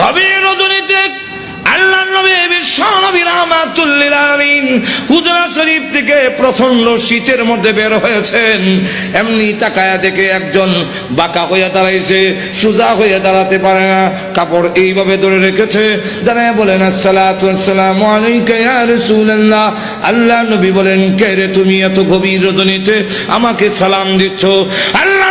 গভীর রজনীতে আল্লাহ নবী, বিশ্ব নবী আলামিন হুজরা শরীফ থেকে প্রচণ্ড শীতের মধ্যে বের হয়েছেন। এমনি তাকায়া দেখে একজন বাঁকা হইয়া দাঁড়াইছে, সোজা হইয়া দাঁড়াতে পারে না, কাপড় এইভাবে ধরে রেখেছে। দাঁড়ায় বলেন আসসালামু রাসূলুল্লাহ। আল্লাহ নবী বলেন, কে রে তুমি এত গভীর রজনীতে আমাকে সালাম দিচ্ছ? আল্লাহ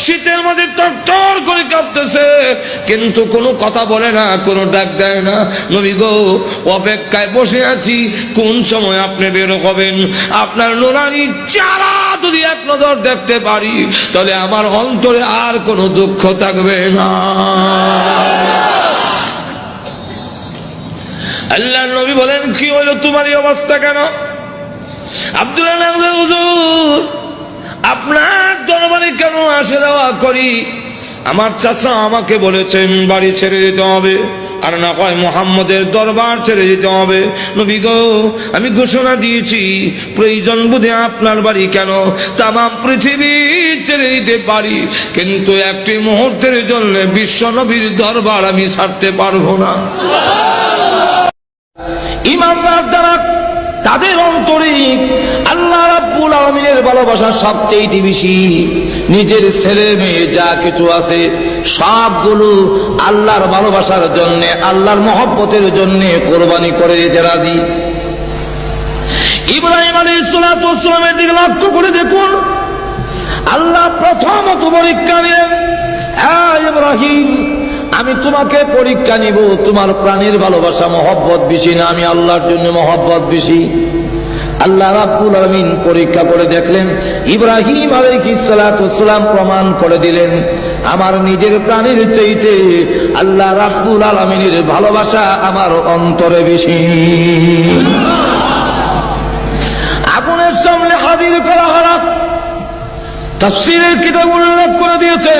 শীতের মধ্যে তর করে কাঁপতেছে। কিন্তু কোনো কথা বলে না, কোনো ডাক দেয় না। নবী গো, অপেক্ষায় বসে আছি, কোন সময় আপনি বের হবেন? আপনার নোরানি চারা যদি এক নজর দেখতে পারি, তাহলে আমার অন্তরে আর কোনো দুঃখ থাকবে না। আল্লাহ নবী বলেন, কি হলো তোমার এই অবস্থা কেন? আব্দুল্লাহ আপনার দরবারে কেন আসে যাওয়া করি? আমার চাচা আমাকে বলেছেন বাড়ি ছেড়ে দিতে হবে। আর না কয় মোহাম্মদের দরবার ছেড়ে দিতে হবে। নবী গো, আমি ঘোষণা দিয়েছি, প্রয়োজন বুঝে আপনার বাড়ি কেন? তাম পৃথিবী ছেড়ে দিতে পারি। কিন্তু একটি মুহূর্তের জন্য বিশ্ব নবীর দরবার আমি ছাড়তে পারব না। ইমানদার যারা তাদের অন্তরে আল্লাহ রাব্বুল আলমিনের ভালোবাসা সবচেয়ে বেশি। নিজের ছেলে মেয়ে যা কিছু আছে, সবগুলো আল্লাহর ভালোবাসার জন্য, আল্লাহর মহব্বতের জন্য কোরবানি করে দিতে রাজি। ইব্রাহিম আলী সালামের দিকে লক্ষ্য করে দেখুন, আল্লাহ প্রথমত পরীক্ষা নিলেন হ্যাঁ ইব্রাহিম আমি তোমাকে পরীক্ষা নিব, তোমার প্রাণের ভালোবাসা, মহব্বত বেশি না, আমি আল্লাহর জন্য মহব্বত বেশি। আল্লাহ রাব্বুল আলমিন পরীক্ষা করে দেখলেন, ইব্রাহিম আলাইহিসসালাম প্রমাণ করে দিলেন, আমার নিজের প্রাণীর চাইতে আল্লাহ রাব্বুল আলমিনের ভালোবাসা আমার অন্তরে বেশি। আগুনের সামনে হাজির করা হলো তাফসিরের কিতাব উল্লেখ করে দিয়েছে,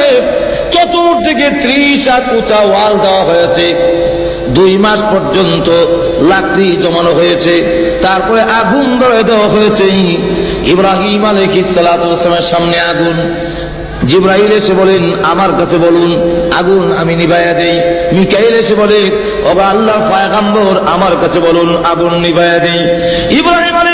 চতুর্দিকে ত্রিশ হাত উঁচা ওয়াল দেওয়া হয়েছে। দুই মাস পর্যন্ত লাকড়ি জমানো হয়েছে, তারপরে আগুন ধরে দেওয়া হয়েছে। ইব্রাহিম আলহ ইসালামের সামনে আগুন। জিব্রাহিল এসে বলেন, আমার কাছে বলুন, আগুন আমি নিভাইয়া দেই। মিকাইল এসে বলে ওবা আল্লাহ ফায়গাম্বর আমার কাছে বলুন, আগুন নিভাইয়া দেই। ইব্রাহিম আলী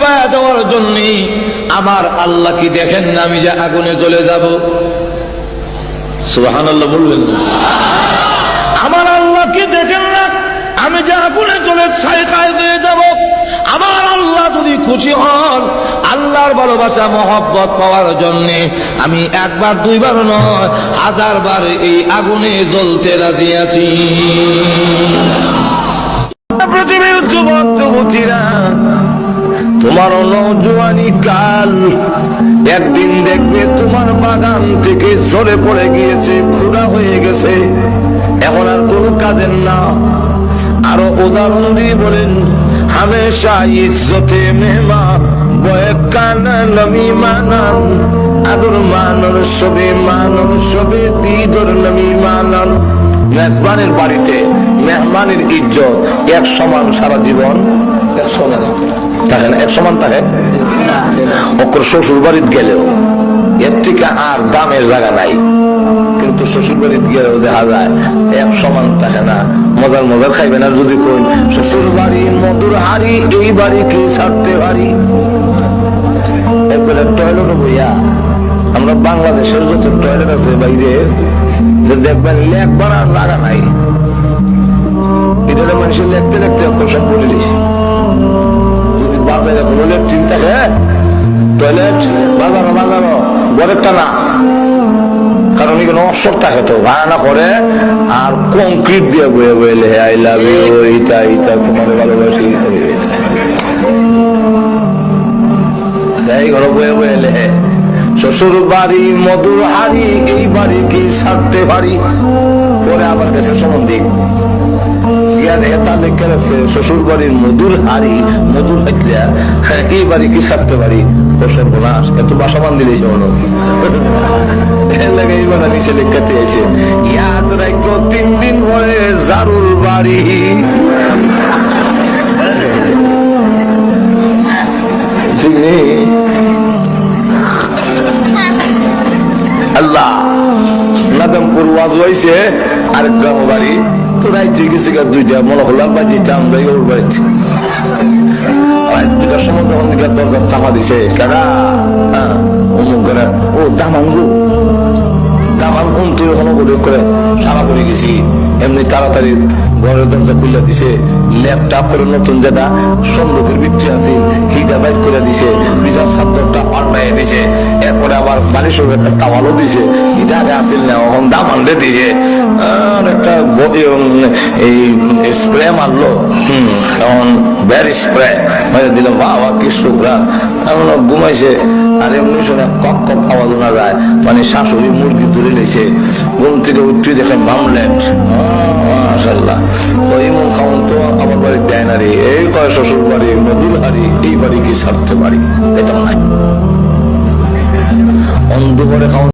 নিবায়া দেওয়ার জন্য আমার আল্লাহ কি দেখেন না, আমি যে আগুনে চলে যাব? সুবাহান আল্লাহ বলবেন না। আমার আল্লাহ কি দেখেন না, আমি যে আগুনে চলে ছাইকায় হয়ে যাব? আমার আল্লাহ যদি খুশি হন, আল্লাহর ভালোবাসা, মহব্বত পাওয়ার জন্য আমি একবার, দুইবার নয় হাজার বার এই আগুনে জ্বলতে রাজি আছি। নৌজওয়ানি কাল। একদিন দেখবে তোমার বাগান থেকে ঝরে পড়ে গিয়েছে খুঁড়া হয়ে গেছে। এখন আর কোন কাজের না। আরও উদাহরণ দিয়ে বলেন, হামেশা ইজ্জতে মেহমা বয়ে আদর মানান। মেজবানের বাড়িতে মেহমানের ইজ্জত এক সমান সারা জীবন, এক সমান। থাকেন এক সমান থাকেন অকর শ্বশুর বাড়িতে গেলেও এর থেকে আর দামের জায়গা নাই। কিন্তু শ্বশুর বাড়িতে গেলেও দেখা যায় এক সমান থাকে না। মজার মজার খাইবে না যদি কই শ্বশুর বাড়ি মধুর হাড়ি, এই বাড়ি কি ছাড়তে পারি। একবারে টয়লেট বইয়া, আমরা বাংলাদেশের যত টয়লেট আছে বাইরে, যে দেখবেন লেখ বানার জায়গা নাই। মানুষের লেখতে লেখতে অক্ষর সব বলে দিছে। বাজারে থাকে টয়লেট, বাজারও গড়েরটা না। কারণ এখানে অসর থাকে তো করে আর কংক্রিট দিয়ে বয়ে আই লাভ ইউ এইটা তোমার ভালোবাসি এই ঘর বয়ে বয়ে লেহে। শ্বশুর বাড়ি মধুর হাড়ি, এই বাড়ি কি সারতে পারি? পরে আমার কাছে সম্বন্ধে ইয়ার এটা লেখা রাখছে শ্বশুর বাড়ির মধুর হাড়ি, মধুর হাইতলিয়া এই বাড়ি কি ছাড়তে পারি? বসর বোনাস, এত বাসা বান দিলেছে মনে এর লাগে এই বানা নিচে লেখাতে এসে, ইয়াদ রাখো তিন দিন পরে জারুর বাড়ি। ঠিক নেই আল্লাহ নাদমপুর ওয়াজ হয়েছে আর গ্রাম বাড়ি তো হয়ে গেছে গা দুইটা মনে হলো বা যেটা আমরা ওর বাড়িতে। দুটার সময় তখন চাপা দিছে কারা? হ্যাঁ, অমুক করে? ও দামাঙ্গু। দামান তুই বলে করে সারা করে গেছি। এমনি তাড়াতাড়ি ঘরের দরজা খুলে দিছে। ল্যাপটপ করে নতুন যেটা সন্দুকের বিক্রি আছে, হিটা বাইর করে দিছে বিজার ছাত্রটা পাল্টাই দিছে। এরপরে আবার বালিশ একটা টাওয়ালও দিছে। আগে আসিল না, এখন দাম আনলে দিছে। আর একটা এই স্প্রে মারলো। হম, এখন ব্যার স্প্রে মেরে দিল বাবা, কি শুক্রা এমন ঘুমাইছে। আর এমনি শুনে কক কক আওয়াজ শোনা যায়। মানে শাশুড়ি মুরগি তুলে নিয়েছে ঘুম থেকে উঠতে দেখে মামলেট। আমার বাড়ি দেয় এই কয় শ্বশুর বাড়ি মধুর হাড়ি, এই বাড়ি কি ছাড়তে পারি? অন্ধ করে খাওয়ান